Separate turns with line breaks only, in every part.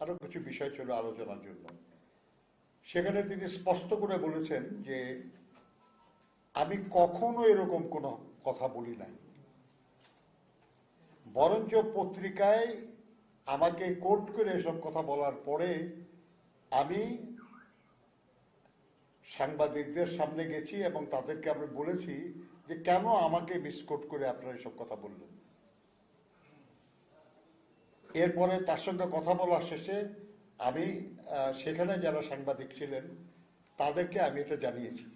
আরও কিছু বিষয় ছিল আলোচনার জন্য। সেখানে তিনি স্পষ্ট করে বলেছেন যে, আমি কখনো এরকম কোনো কথা বলি নাই। বরঞ্চ পত্রিকায় আমাকে কোর্ট করে এসব কথা বলার পরে আমি সাংবাদিকদের সামনে গেছি এবং তাদেরকে আমি বলেছি যে, কেন আমাকে মিসকোট করে আপনারা এসব কথা বললেন? এরপরে তার সঙ্গে কথা বলার শেষে আমি সেখানে যারা সাংবাদিক ছিলেন, তাদেরকে আমি এটা জানিয়েছি।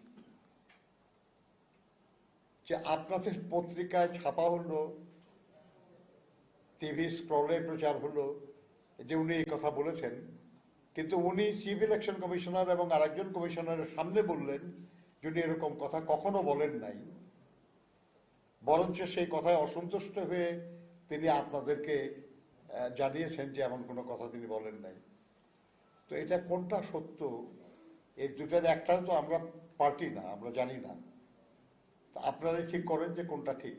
যে আপনাদের পত্রিকায় ছাপা হলো, টিভি স্ক্রলে প্রচার হলো, যে উনি এই কথা বলেছেন, কিন্তু উনি চিফ ইলেকশন কমিশনার এবং আরেকজন কমিশনারের সামনে বললেন যে উনি এরকম কথা কখনো বলেন নাই। বরঞ্চ সেই কথায় অসন্তুষ্ট হয়ে তিনি আপনাদেরকে জানিয়েছেন যে এমন কোনো কথা তিনি বলেন নাই। তো এটা কোনটা সত্য? এই দুটার একটা তো আমরা পার্টি না, আমরা জানি না। আপনারাই ঠিক করেন যে কোনটা ঠিক।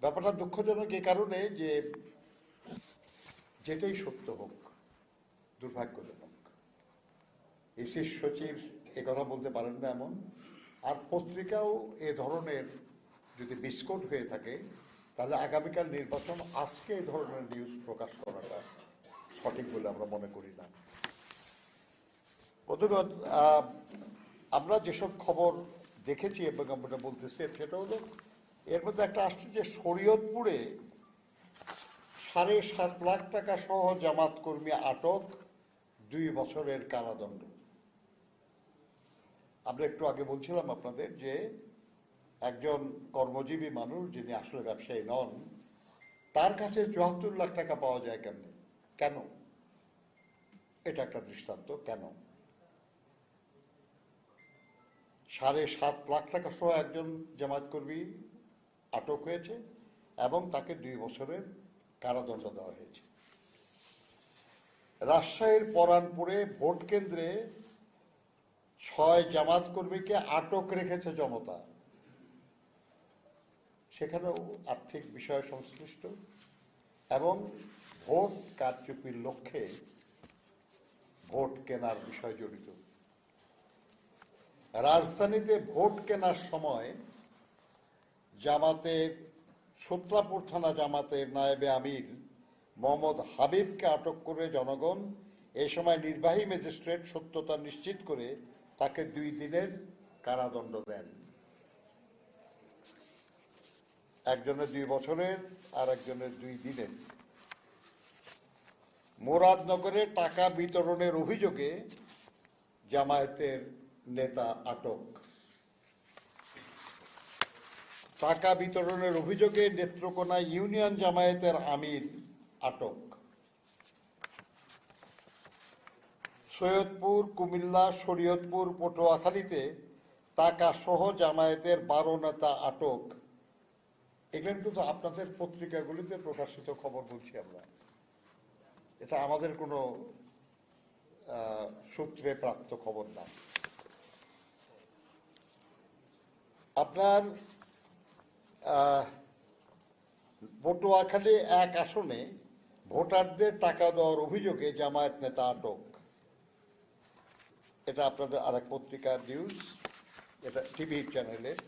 ব্যাপারটা দুঃখজনক এই কারণে যে যেটাই সত্য হোক, দুর্ভাগ্যজনক। এসি সচিব এ কথা বলতে পারেন না এমন। আর পত্রিকাও এ ধরনের যদি বিস্কুট হয়ে থাকে তাহলে আগামীকাল নির্বাচন, আজকে এই ধরনের নিউজ প্রকাশ করাটা সঠিক বলে আমরা মনে করি না। বন্ধুগণ আমরা যেসব খবর দেখেছি এবং আমরা বলতেছি সেটা হলো, এর মধ্যে একটা আসছে যে শরীয়তপুরে সাড়ে সাত লাখ টাকা সহ জামাত কর্মী আটক দুই বছরের কারাদণ্ড। আমরা একটু আগে বলছিলাম আপনাদের যে একজন কর্মজীবী মানুষ যিনি আসলে ব্যবসায়ী নন, তার কাছে চুয়াত্তর লাখ টাকা পাওয়া যায় কেমনে? কেন? এটা একটা দৃষ্টান্ত, কেন? সাড়ে সাত লাখ টাকা সহ একজন জামাত কর্মী আটক হয়েছে এবং তাকে দুই বছরের কারাদণ্ড দেওয়া হয়েছে। রাজশাহীর পরানপুরে ভোট কেন্দ্রে ছয় জামাত কর্মীকে আটক রেখেছে জনতা। সেখানেও আর্থিক বিষয় সংশ্লিষ্ট এবং ভোট কারচুপির লক্ষ্যে ভোট কেনার বিষয় জড়িত। রাজধানীতে ভোট কেনার সময় জামাতের, সূত্রাপুর থানা জামাতের নায়েবে আমির মোহাম্মদ হাবিবকে আটক করে জনগণ এ সময় নির্বাহী ম্যাজিস্ট্রেট সত্যতা নিশ্চিত করে তাকে দুই দিনের কারাদণ্ড দেন। একজনের দুই বছরের আর একজনের দুই দিনের। মুরাদনগরে টাকা বিতরণের অভিযোগে জামায়াতের নেতা আটক। টাকা বিতরণের অভিযোগে নেত্রকোনা ইউনিয়ন জামায়াতের আমির আটক। সৈয়দপুর, কুমিল্লা, শরীয়তপুর, পটুয়াখালীতে টাকা সহ জামায়াতের বারো নেতা আটক। এগুলো কিন্তু আপনাদের পত্রিকাগুলিতে প্রকাশিত খবর বলছি আমরা। এটা আমাদের কোনো সূত্রে প্রাপ্ত খবর না। আপনার পটুয়াখালী এক আসনে ভোটারদের টাকা দেওয়ার অভিযোগে জামায়াত নেতা আটক। এটা আপনাদের আরেক পত্রিকার নিউজ এটা টিভি চ্যানেলের।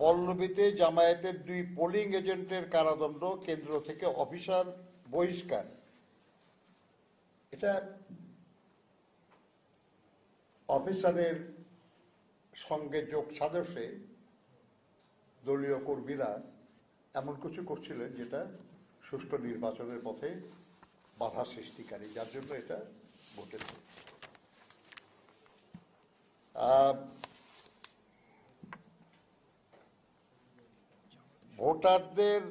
পল্লবীতে জামায়াতের দুই পোলিং এজেন্টের কারাদণ্ড কেন্দ্র থেকে অফিসার বহিষ্কার। এটা অফিসারের সঙ্গে যোগ সাজসে দলীয় কর্মীরা এমন কিছু করছিলেন যেটা সুষ্ঠু নির্বাচনের পথে বাধা সৃষ্টিকারী, যার জন্য এটা ঘটেছে। ভোটারদের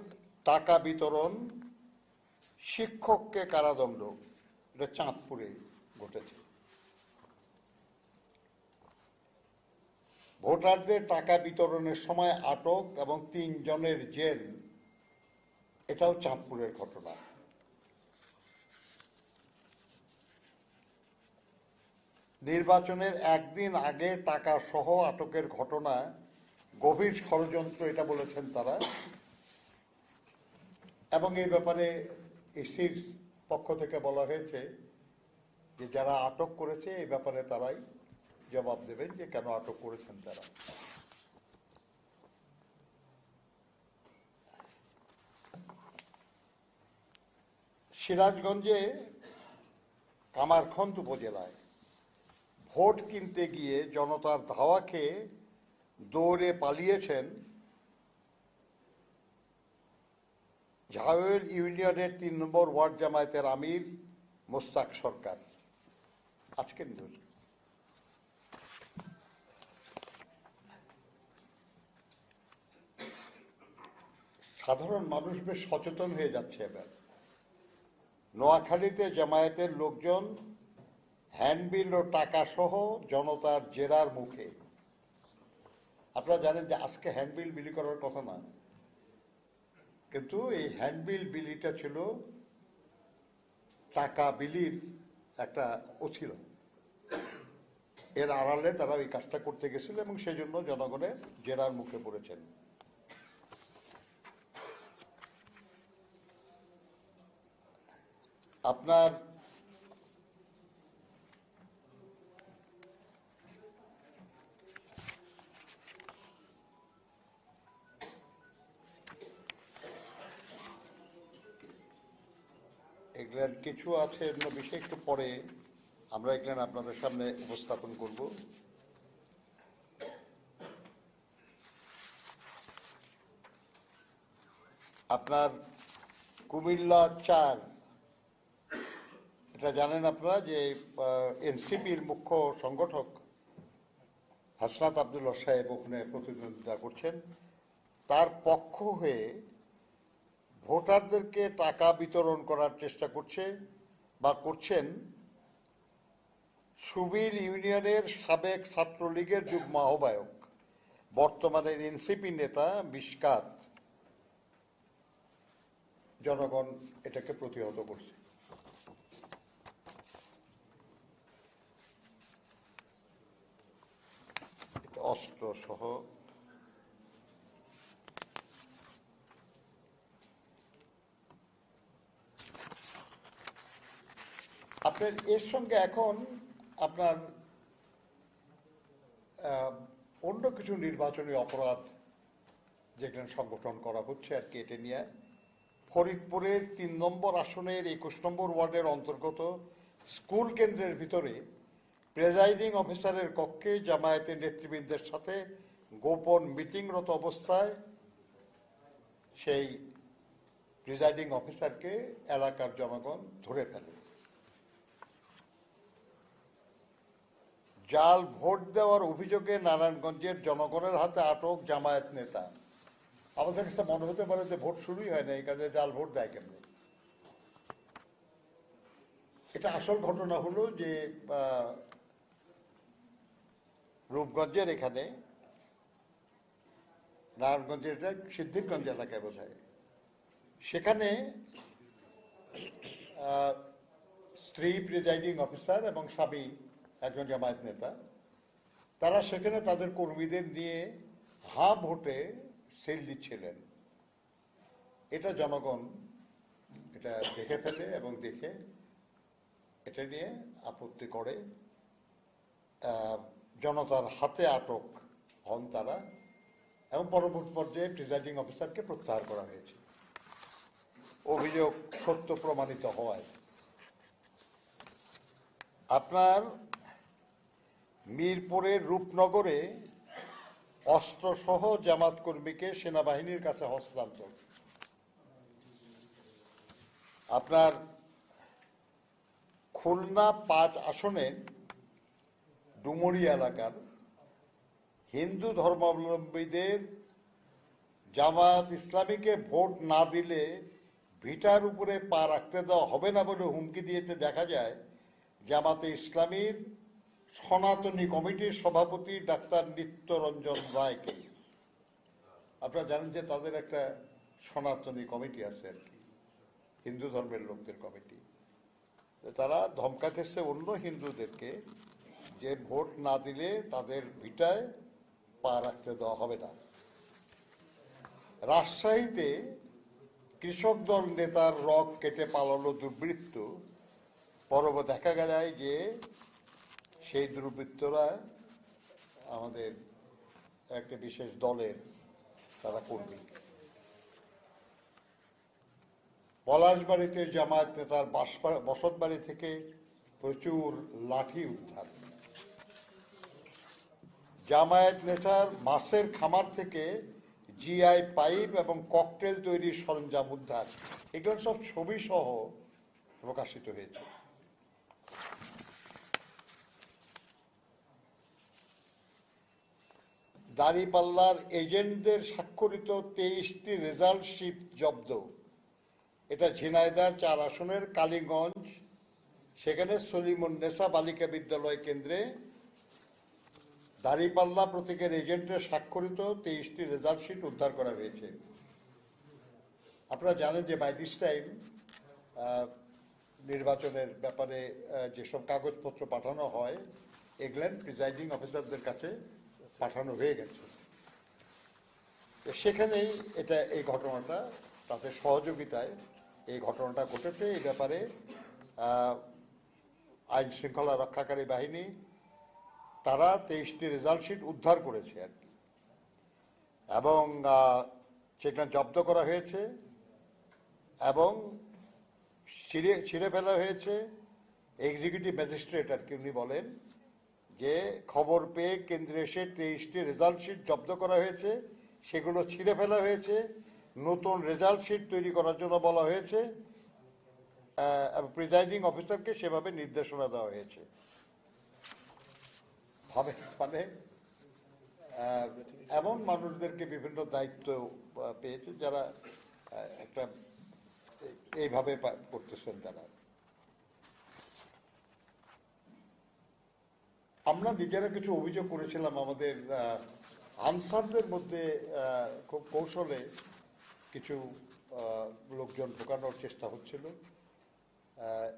টাকা বিতরণ, শিক্ষককে কারাদণ্ড। এটা চাঁদপুরে ঘটেছে। ভোটারদের টাকা বিতরণের সময় আটক এবং তিনজনের জেল, এটাও চাঁদপুরের ঘটনা। নির্বাচনের একদিন আগে টাকা সহ আটকের ঘটনা গভীর ষড়যন্ত্র এটা বলেছেন তারা। এবং এই ব্যাপারে ইসির পক্ষ থেকে বলা হয়েছে যে যারা আটক করেছে, এই ব্যাপারে তারাই জবাব দেবেন যে কেন আটক করেছেন তারা। সিরাজগঞ্জে কামারখন্দ উপজেলায় ভোট কিনতে গিয়ে জনতার ধাওয়া খেয়ে দৌড়ে পালিয়েছেন ঝাওয়েল ইউনিয়নের তিন নম্বর ওয়ার্ড জামায়াতের আমির মোস্তাক সরকার। আজকের নিউজ সাধারণ মানুষ বেশ সচেতন হয়ে যাচ্ছে এবার। নোয়াখালীতে জামায়াতের লোকজন হ্যান্ডবিল ও টাকা সহ জনতার জেরার মুখে। আপনারা জানেন যে আজকে হ্যান্ডবিল বিলি করার কথা না। কিন্তু এই হ্যান্ডবিল বিলিটা ছিল টাকা বিলির একটা অছিল এর আড়ালে তারা ওই কাজটা করতে গেছিল এবং সেই জন্য জনগণের জেরার মুখে পড়েছেন। আপনার এগুলার কিছু আছে, এগুলো বিষয় একটু পরে আমরা এগুলো আপনাদের সামনে উপস্থাপন করব। আপনার কুমিল্লা চার, এটা জানেন আপনারা যে এনসিপির মুখ্য সংগঠক হাসনাত আবদুল্লাহ সাহেব ওখানে প্রতিদ্বন্দ্বিতা করছেন। তার পক্ষ হয়ে ভোটারদেরকে টাকা বিতরণ করার চেষ্টা করছে বা করছেন সুবিল ইউনিয়নের সাবেক ছাত্রলীগের যুগ্ম আহ্বায়ক বর্তমানের এনসিপি নেতা মিশকাত জনগণ এটাকে প্রতিহত করছে। অস্ত্র সহ আপনার এর সঙ্গে এখন আপনার অন্য কিছু নির্বাচনী অপরাধ যেখানে সংগঠন করা হচ্ছে আর কি এটা নিয়ে। ফরিদপুরের তিন নম্বর আসনের একুশ নম্বর ওয়ার্ডের অন্তর্গত স্কুল কেন্দ্রের ভিতরে প্রেজাইডিং অফিসারের কক্ষে জামায়াতের নেতৃবৃন্দের সাথে গোপন মিটিংরত অবস্থায় সেই প্রিজাইডিং অফিসারকে এলাকার জনগণ ধরে ফেলে। জাল ভোট দেওয়ার অভিযোগে নারায়ণগঞ্জের জনগণের হাতে আটক জামায়াত নেতা। আমাদের কাছে মনে হতে পারে যে ভোট শুরুই হয় না, এই কাজে জাল ভোট দেয় কেমনি? এটা আসল ঘটনা হলো যে রূপগঞ্জের এখানে নারায়ণগঞ্জের এটা সিদ্ধিরগঞ্জ এলাকায় বোধ সেখানে স্ত্রী প্রিজাইডিং অফিসার এবং স্বামী একজন জামায়াত নেতা, তারা সেখানে তাদের কর্মীদের নিয়ে হা ভোটে সেল দিচ্ছিলেন। এটা জনগণ এটা দেখে ফেলে এবং দেখে এটা নিয়ে আপত্তি করে। জনতার হাতে আটক হন তারা এবং পরবর্তী পর্যায়ে প্রিজাইডিং অফিসারকে প্রত্যাহার করা হয়েছে। অভিযোগ সত্য প্রমাণিত হওয়ায়। আপনার মিরপুরের রূপনগরে অস্ত্রসহ জামাত কর্মীকে সেনাবাহিনীর কাছে হস্তান্তর। আপনার খুলনা পাঁচ আসনের ডুমুরি এলাকার হিন্দু ধর্মাবলম্বীদের জামাত ইসলামীকে ভোট না দিলে ভিটার উপরে পা রাখতে দেওয়া হবে না বলে হুমকি দিয়েছে। দেখা যায় জামাতে ইসলামীর সনাতনী কমিটির সভাপতি ডাক্তার নিত্যরঞ্জন রায়কে। আপনারা জানেন যে তাদের একটা সনাতনী কমিটি আছে আর কি, হিন্দু ধর্মের লোকদের কমিটি। তারা ধমকাতেছে অন্য হিন্দুদেরকে যে ভোট না দিলে তাদের ভিটায় পা রাখতে দেওয়া হবে না। রাজশাহীতে কৃষক দল নেতার রক কেটে পালালো দুর্বৃত্ত পরব দেখা যায় যে সেই দুর্বৃত্তরা আমাদের একটা বিশেষ দলের তারা কর্মী। পলাশবাড়িতে জামায়াত নেতার বসত বাড়ি থেকে প্রচুর লাঠি উদ্ধার। জামায়াত নেতার মাছের খামার থেকে জিআই পাইপ এবং ককটেল তৈরির সরঞ্জাম উদ্ধার। এগুলো সব ছবি সহ প্রকাশিত হয়েছে। দাড়িপাল্লার এজেন্টদের স্বাক্ষরিত তেইশটি রেজাল্ট শিট জব্দ। এটা ঝিনাইদার চার আসনের, কালীগঞ্জ, সেখানে সলিমুন্নেসা বালিকা বিদ্যালয় কেন্দ্রে। দাড়িপাল্লা প্রতীকের এজেন্টের স্বাক্ষরিত তেইশটি রেজাল্ট শিট উদ্ধার করা হয়েছে। আপনারা জানেন যে বাই দিস টাইম নির্বাচনের ব্যাপারে যেসব কাগজপত্র পাঠানো হয় এগুলেন প্রিজাইডিং অফিসারদের কাছে পাঠানো হয়ে গেছে। সেখানেই এটা, এই ঘটনাটা তাদের সহযোগিতায় এই ঘটনাটা ঘটেছে। এই ব্যাপারে আইন শৃঙ্খলা রক্ষাকারী বাহিনী, তারা তেইশটি রেজাল্ট শিট উদ্ধার করেছে আর কি। এবং সেখানে জব্দ করা হয়েছে এবং ছিঁড়ে ছিঁড়ে ফেলা হয়েছে। এক্সিকিউটিভ ম্যাজিস্ট্রেট আর কি উনি বলেন যে খবর পেয়ে কেন্দ্রে এসে তেইশটি রেজাল্ট শিট জব্দ করা হয়েছে, সেগুলো ছিঁড়ে ফেলা হয়েছে, নতুন রেজাল্ট শিট তৈরি করার জন্য বলা হয়েছে প্রিজাইডিং অফিসারকে সেভাবে নির্দেশনা দেওয়া হয়েছে। ভাবে মানে এমন মানুষদেরকে বিভিন্ন দায়িত্ব পেয়েছে যারা একটা, এইভাবে করতেছেন তারা। আমরা নিজেরা কিছু অভিযোগ করেছিলাম আমাদের আনসারদের মধ্যে খুব কৌশলে কিছু লোকজন ঢোকানোর চেষ্টা হচ্ছিল।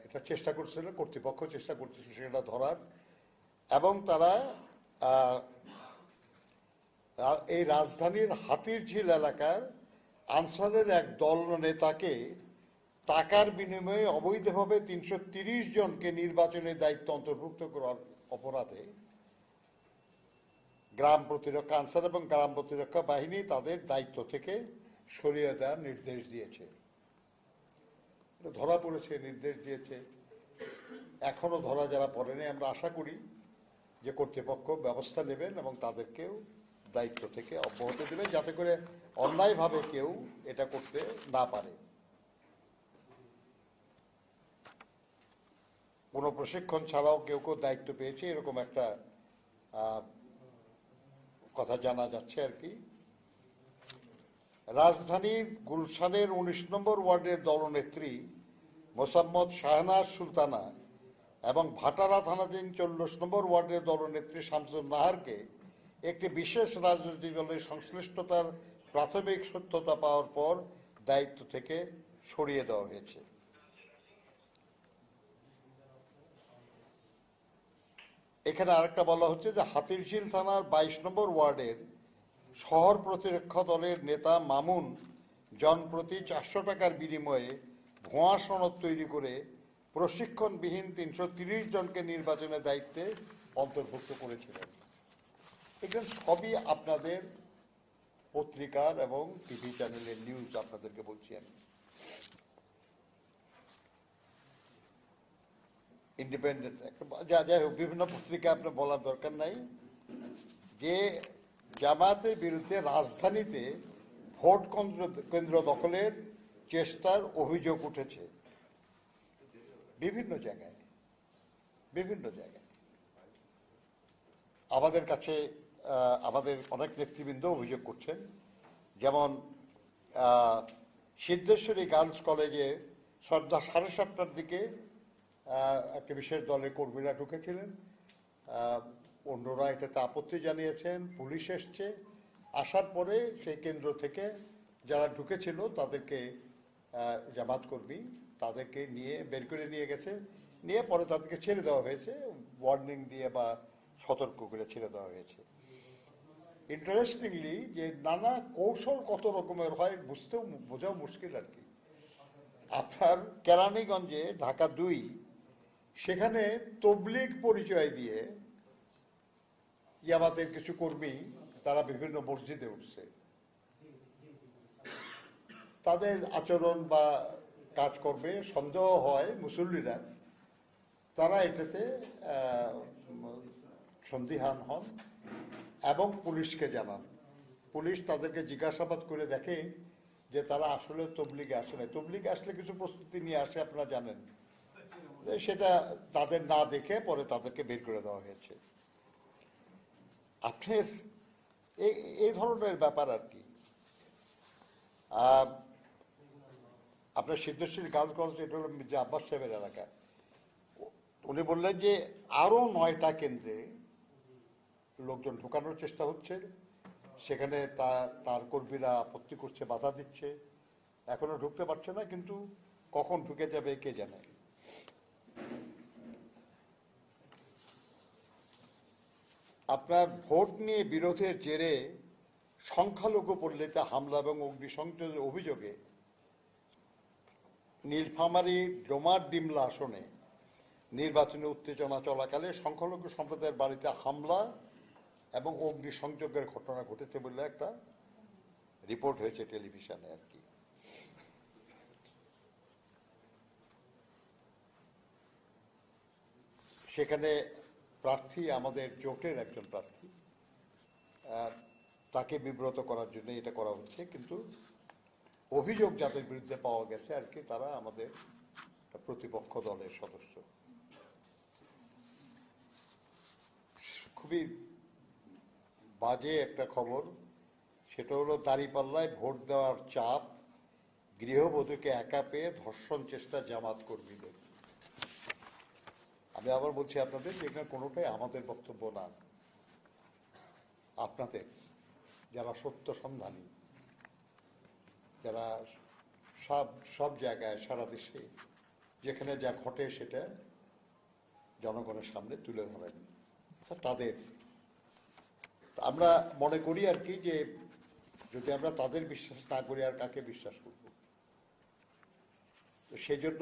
এটা চেষ্টা করছিল, কর্তৃপক্ষ চেষ্টা করতেছিল সেটা ধরার। এবং তারা এই রাজধানীর হাতির ঝিল এলাকার আনসারের এক দল নেতাকে টাকার বিনিময়ে অবৈধভাবে তিনশো জনকে নির্বাচনের দায়িত্ব অন্তর্ভুক্ত করার অপরাধে গ্রাম প্রতিরক্ষা, আনসার এবং গ্রাম প্রতিরক্ষা বাহিনী তাদের দায়িত্ব থেকে সরিয়ে দেওয়ার নির্দেশ দিয়েছে। ধরা পড়েছে, নির্দেশ দিয়েছে। এখনও ধরা যারা পড়েনি, আমরা আশা করি যে কর্তৃপক্ষ ব্যবস্থা নেবেন এবং তাদেরকেও দায়িত্ব থেকে অব্যাহত দেবেন, যাতে করে অন্যায়ভাবে কেউ এটা করতে না পারে। কোনো প্রশিক্ষণ ছাড়াও কেউ কেউ দায়িত্ব পেয়েছে, এরকম একটা কথা জানা যাচ্ছে আর কি। রাজধানীর গুলশানের উনিশ নম্বর ওয়ার্ডের দলনেত্রী মোসাম্মদ শাহনাজ সুলতানা এবং ভাটারা থানাধীন চল্লিশ নম্বর ওয়ার্ডের দলনেত্রী শামসুল নাহারকে একটি বিশেষ রাজনৈতিক দলের সংশ্লিষ্টতার প্রাথমিক সত্যতা পাওয়ার পর দায়িত্ব থেকে সরিয়ে দেওয়া হয়েছে। এখানে আরেকটা বলা হচ্ছে যে হাতিরঝিল থানার বাইশ নম্বর ওয়ার্ডের শহর প্রতিরক্ষা দলের নেতা মামুন জনপ্রতি চারশো টাকার বিনিময়ে ভুয়া সনদ তৈরি করে প্রশিক্ষণবিহীন তিনশো তিরিশ জনকে নির্বাচনের দায়িত্বে অন্তর্ভুক্ত করেছিলেন। এখানে সবই আপনাদের পত্রিকার এবং টিভি চ্যানেলের নিউজ আপনাদেরকে বলছি আমি। ইন্ডিপেন্ডেন্ট যা, যাই হোক, বিভিন্ন পত্রিকা আপনার বলার দরকার নাই। যে জামাতের বিরুদ্ধে রাজধানীতে ভোট কেন্দ্র কেন্দ্র দখলের চেষ্টার অভিযোগ উঠেছে। বিভিন্ন জায়গায় বিভিন্ন জায়গায়। আমাদের কাছে আমাদের অনেক নেতৃবৃন্দ অভিযোগ করছেন। যেমন সিদ্ধেশ্বরী গার্লস কলেজে সন্ধ্যা সাড়ে সাতটার দিকে একটা বিশেষ দলের কর্মীরা ঢুকেছিলেন। অন্যরা এটাতে আপত্তি জানিয়েছেন, পুলিশ এসছে। আসার পরে সেই কেন্দ্র থেকে যারা ঢুকেছিল তাদেরকে জামাত কর্মী তাদেরকে নিয়ে বের করে নিয়ে গেছে। নিয়ে পরে তাদেরকে ছেড়ে দেওয়া হয়েছে। ওয়ার্নিং দিয়ে বা সতর্ক করে ছেড়ে দেওয়া হয়েছে। ইন্টারেস্টিংলি যে নানা কৌশল কত রকমের হয় বুঝতেও বোঝাও মুশকিল আর কি। আপনার কেরানীগঞ্জে ঢাকা দুই সেখানে তবলিগ পরিচয় দিয়ে ইয়ামাতের কিছু কর্মী তারা বিভিন্ন মসজিদে উঠছে। তাদের আচরণ বা কাজকর্মে সন্দেহ হয় মুসল্লিরা। তারা এটাতে সন্দিহান হন এবং পুলিশকে জানান। পুলিশ তাদেরকে জিজ্ঞাসাবাদ করে দেখে যে তারা আসলে তবলিগে আসে না তবলিগে আসলে কিছু প্রস্তুতি নিয়ে আসে, আপনারা জানেন। সেটা তাদের না দেখে পরে তাদেরকে বের করে দেওয়া হয়েছে। আপনার এই ধরনের ব্যাপার আর কি। আপনার সিদ্ধেশ্বরী গার্লস কলেজ, এটা হলো যে আব্বাস সাহেবের এলাকা। উনি বললেন যে আরও নয়টা কেন্দ্রে লোকজন ঢোকানোর চেষ্টা হচ্ছে। সেখানে তা, তার কর্মীরা আপত্তি করছে, বাধা দিচ্ছে। এখনও ঢুকতে পারছে না, কিন্তু কখন ঢুকে যাবে, কে জানে? আপনার ভোট নিয়ে বিরোধের জেরে সংখ্যালঘু পল্লীতে হামলা এবং অগ্নিসংযোগের অভিযোগে নীলফামারী ডোমার ডিমলা আসনে নির্বাচনী উত্তেজনা চলাকালে সংখ্যালঘু সম্প্রদায়ের বাড়িতে হামলা এবং অগ্নিসংযোগের ঘটনা ঘটেছে বলে একটা রিপোর্ট হয়েছে টেলিভিশনে আর কি। সেখানে প্রার্থী আমাদের জোটের একজন প্রার্থী। তাকে বিব্রত করার জন্য এটা করা হচ্ছে, কিন্তু অভিযোগ যাদের বিরুদ্ধে পাওয়া গেছে আর কি, তারা আমাদের প্রতিপক্ষ দলের সদস্য। খুবই বাজে একটা খবর, সেটা হলো দাঁড়িপাল্লায় ভোট দেওয়ার চাপ, গৃহবধূকে একা পেয়ে ধর্ষণ চেষ্টা জামাত কর্মীদের। আমি আবার বলছি আপনাদের যে এখানে কোনোটাই আমাদের বক্তব্য না। আপনাদের যারা সত্য সন্ধানী, যারা সব সব জায়গায়, সারা দেশে, যেখানে যা ঘটে সেটা জনগণের সামনে তুলে ধরেন। তাদের আমরা মনে করি আর কি যে যদি আমরা তাদের বিশ্বাস না করি, আর কাকে বিশ্বাস করব? তো সেই জন্য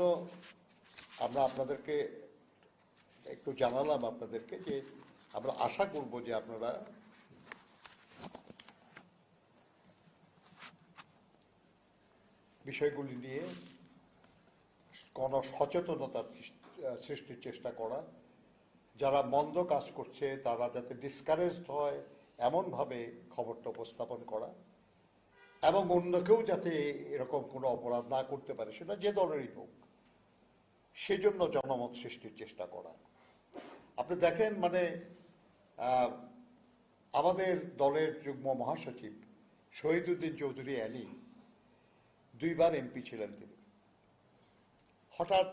আমরা আপনাদেরকে একটু জানালাম আপনাদেরকে যে আমরা আশা করব যে আপনারা বিষয়গুলি নিয়ে গণ সচেতনতার সৃষ্টির চেষ্টা করা, যারা মন্দ কাজ করছে, তারা যাতে ডিসকারেজড হয়, এমনভাবে খবরটা উপস্থাপন করা, এবং অন্য কেউ যাতে এরকম কোনো অপরাধ না করতে পারে, সেটা যে দলেরই হোক, সেজন্য জনমত সৃষ্টির চেষ্টা করা। আপনি দেখেন মানে আমাদের দলের যুগ্ম মহাসচিব শহীদুদ্দিন চৌধুরী অ্যানি দুইবার এমপি ছিলেন তিনি। হঠাৎ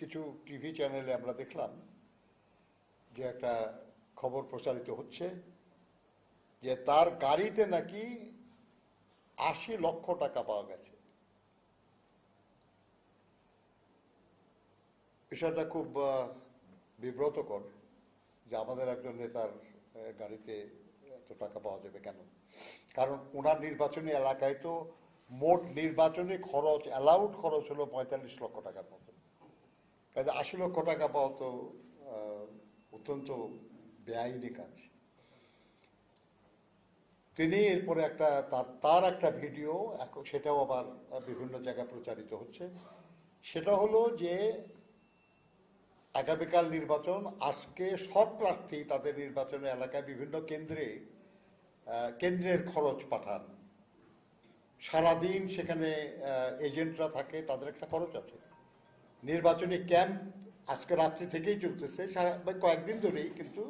কিছু টিভি চ্যানেলে আমরা দেখলাম যে একটা খবর প্রচারিত হচ্ছে যে তার গাড়িতে নাকি আশি লক্ষ টাকা পাওয়া গেছে। বিষয়টা খুব বিব্রতকর যে আমাদের একজন নেতার গাড়িতে এত টাকা পাওয়া যাবে কেন? কারণ ওনার নির্বাচনী এলাকায় তো মোট নির্বাচনী খরচ অ্যালাউড খরচ হলো পঁয়তাল্লিশ লক্ষ টাকার মতো। কাজে আশি লক্ষ টাকা পাওয়া তো অত্যন্ত বেআইনি কাজ। তিনি এরপরে একটা, তার তার একটা ভিডিও সেটাও আবার বিভিন্ন জায়গায় প্রচারিত হচ্ছে। সেটা হলো যে আগামীকাল নির্বাচন, আজকে সব প্রার্থী তাদের নির্বাচনের এলাকায় বিভিন্ন কেন্দ্রে কেন্দ্রের খরচ পাঠান। সারাদিন সেখানে এজেন্টরা থাকে, তাদের একটা খরচ আছে। নির্বাচনী ক্যাম্প আজকে রাত্রি থেকেই চলতেছে, সারা কয়েকদিন ধরেই, কিন্তু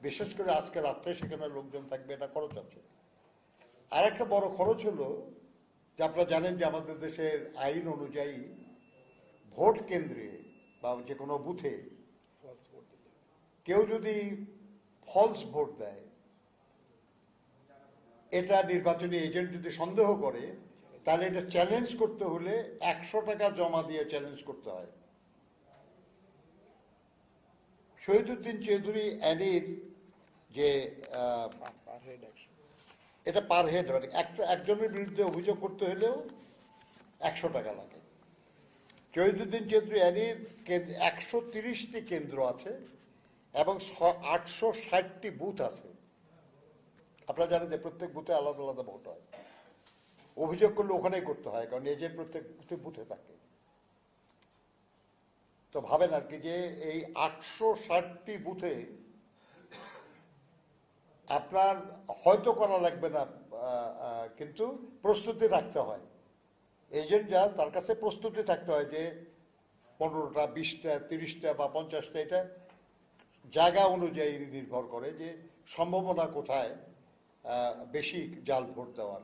বিশেষ করে আজকে রাত্রে সেখানে লোকজন থাকবে, এটা খরচ আছে। আর একটা বড় খরচ হলো, যে আপনারা জানেন যে আমাদের দেশের আইন অনুযায়ী ভোট কেন্দ্রে বা যে কোনো বুথে। কেউ যদি ফলস ভোট দেয় এটা নির্বাচনী এজেন্ট যদি সন্দেহ করে তাহলে এটা চ্যালেঞ্জ করতে হলে একশো টাকা জমা দিয়ে চ্যালেঞ্জ করতে হয়। শহীদুদ্দিন চৌধুরী অ্যানির যে এটা পার হেড মানে একটা একজনের বিরুদ্ধে অভিযোগ করতে হলেও একশো টাকা লাগে। শহীদুদ্দিন অ্যানির একশো তিরিশটি কেন্দ্র আছে এবং আটশো ষাটটি বুথ আছে। আপনারা জানেন যে প্রত্যেক বুথে আলাদা আলাদা ভোট হয়। অভিযোগ করলে ওখানেই করতে হয়, কারণ এজেন্ট প্রত্যেক বুথে বুথে থাকে। তো ভাবেন আর কি যে এই আটশো ষাটটি বুথে আপনার হয়তো করা লাগবে না কিন্তু প্রস্তুতি রাখতে হয়। এজেন্ট তার কাছে প্রস্তুতি থাকতে হয় যে পনেরোটা, বিশটা, তিরিশটা বা পঞ্চাশটা, এটা জায়গা অনুযায়ী নির্ভর করে যে সম্ভাবনা কোথায় বেশি জাল ভোট দেওয়ার।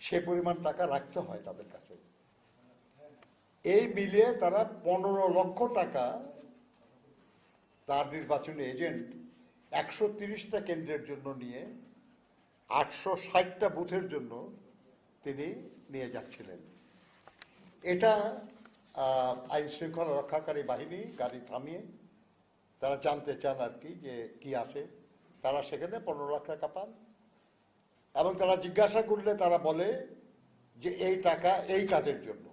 সে পরিমাণ টাকা রাখতে হয় তাদের কাছে। এই মিলিয়ে তারা পনেরো লক্ষ টাকা তার নির্বাচনী এজেন্ট একশো তিরিশটা কেন্দ্রের জন্য নিয়ে আটশো ষাটটা বুথের জন্য তিনি নিয়ে যাচ্ছিলেন। এটা আইন শৃঙ্খলা রক্ষাকারী বাহিনী, গাড়ি থামিয়ে তারা জানতে চান আর কি যে কি আছে। তারা সেখানে পনেরো লাখ টাকা পান। এবং তারা জিজ্ঞাসা করলে তারা বলে যে এই টাকা এই কাজের জন্য।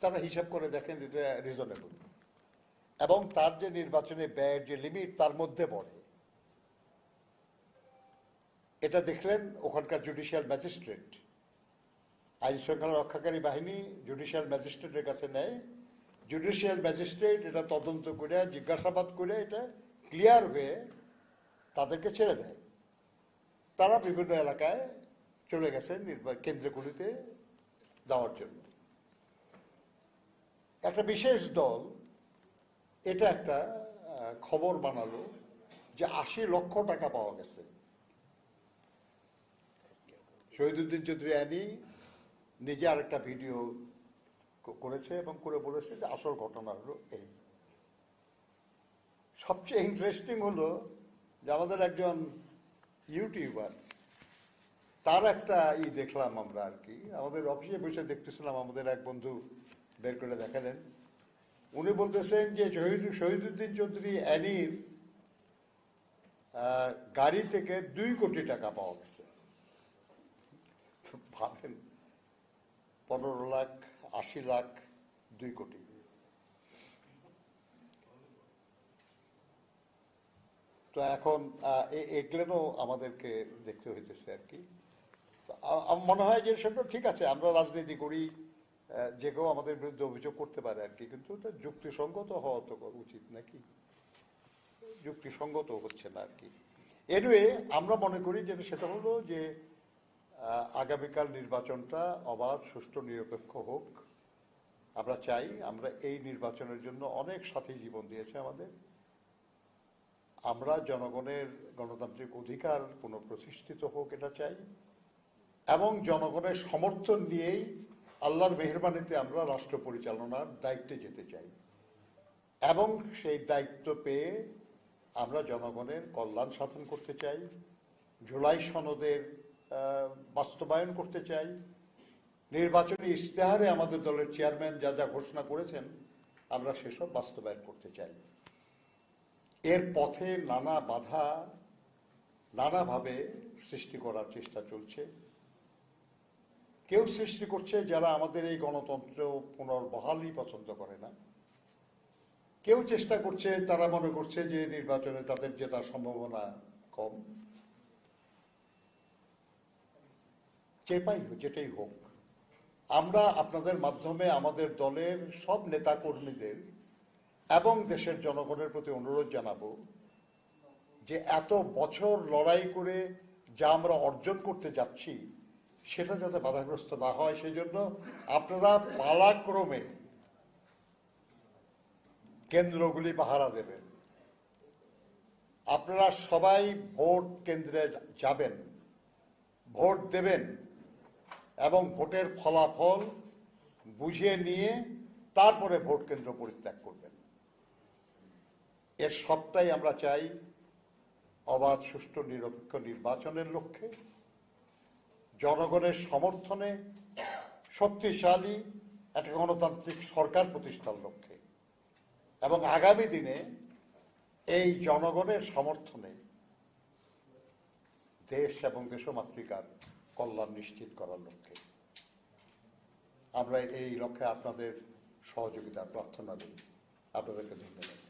তারা হিসাব করে দেখেন এটা রিজনেবল এবং তার যে নির্বাচনে ব্যয়ের যে লিমিট তার মধ্যে পড়ে। এটা দেখলেন ওখানকার জুডিশিয়াল ম্যাজিস্ট্রেট আইন শৃঙ্খলা রক্ষাকারী বাহিনী জুডিশিয়াল ম্যাজিস্ট্রেটের কাছে নেয়। জুডিশিয়াল ম্যাজিস্ট্রেট এটা তদন্ত করে, জিজ্ঞাসাবাদ করে, এটা ক্লিয়ার হয়ে তাদেরকে ছেড়ে দেয়। তারা বিভিন্ন এলাকায় চলে গেছেন কেন্দ্রগুলিতে যাওয়ার জন্য। একটা বিশেষ দল এটা একটা খবর বানালো যে আশি লক্ষ টাকা পাওয়া গেছে। শহীদুদ্দিন চৌধুরী আনি নিজে আরেকটা ভিডিও করেছে এবং করে বলেছে যে আসল ঘটনা হলো এই। সবচেয়ে ইন্টারেস্টিং হলো যে আমাদের একজন ইউটিউবার তার একটা ই দেখলাম আমরা আর কি। আমাদের অফিসে বসে দেখতেছিলাম আমাদের এক বন্ধু বের করে দেখালেন। উনি বলতেছেন যে শহীদ শহীদুদ্দিন চৌধুরী অ্যানির গাড়ি থেকে দুই কোটি টাকা পাওয়া গেছে। ভাবেন পনেরো লাখ আশি লাখ দুই কোটি। তো এখন আহ, এ- এগুলোও আমাদেরকে দেখতে হইতেছে আর কি। মনে হয় যে সেটা ঠিক আছে আমরা রাজনীতি করি যে কেউ আমাদের বিরুদ্ধে অভিযোগ করতে পারে আর কি কিন্তু যুক্তিসঙ্গত হওয়া তো উচিত নাকি? যুক্তিসঙ্গত হচ্ছে না আর কি। এনিওয়ে আমরা মনে করি যেটা সেটা হলো যে আগামীকাল নির্বাচনটা অবাধ, সুষ্ঠু, নিরপেক্ষ হোক। আমরা চাই আমরা এই নির্বাচনের জন্য অনেক সাথী জীবন দিয়েছে আমাদের। আমরা জনগণের গণতান্ত্রিক অধিকার পুনঃপ্রতিষ্ঠিত হোক, এটা চাই। এবং জনগণের সমর্থন নিয়েই আল্লাহর মেহরবানিতে আমরা রাষ্ট্র পরিচালনার দায়িত্বে যেতে চাই। এবং সেই দায়িত্ব পেয়ে আমরা জনগণের কল্যাণ সাধন করতে চাই। জুলাই সনদের বাস্তবায়ন করতে চাই। নির্বাচনী ইশতেহারে আমাদের দলের চেয়ারম্যান যা যা ঘোষণা করেছেন, আমরা সেসব বাস্তবায়ন করতে চাই। এর পথে নানা বাধা নানাভাবে সৃষ্টি করার চেষ্টা চলছে। কেউ সৃষ্টি করছে যারা আমাদের এই গণতন্ত্র পুনর্বহালই পছন্দ করে না। কেউ চেষ্টা করছে, তারা মনে করছে যে নির্বাচনে তাদের জেতার সম্ভাবনা কম। হোক, যেটাই হোক। আমরা আপনাদের মাধ্যমে আমাদের দলের সব নেতা কর্মীদের এবং দেশের জনগণের প্রতি অনুরোধ জানাব যে এত বছর লড়াই করে যা আমরা অর্জন করতে যাচ্ছি, সেটা যাতে বাধাগ্রস্ত না হয় সেই জন্য আপনারা পালাক্রমে কেন্দ্রগুলি পাহারা দেবেন। আপনারা সবাই ভোট কেন্দ্রে যাবেন, ভোট দেবেন। এবং ভোটের ফলাফল বুঝিয়ে নিয়ে তারপরে ভোট কেন্দ্র পরিত্যাগ করবেন। এর সবটাই আমরা চাই অবাধ, সুষ্ঠু, নিরপেক্ষ নির্বাচনের লক্ষ্যে। জনগণের সমর্থনে শক্তিশালী একটা গণতান্ত্রিক সরকার প্রতিষ্ঠার লক্ষ্যে। এবং আগামী দিনে এই জনগণের সমর্থনে দেশ এবং দেশমাতৃকার কল্যাণ নিশ্চিত করার লক্ষ্যে। আমরা এই লক্ষ্যে আপনাদের সহযোগিতা প্রার্থনা করি আপনাদেরকে ধন্যবাদ।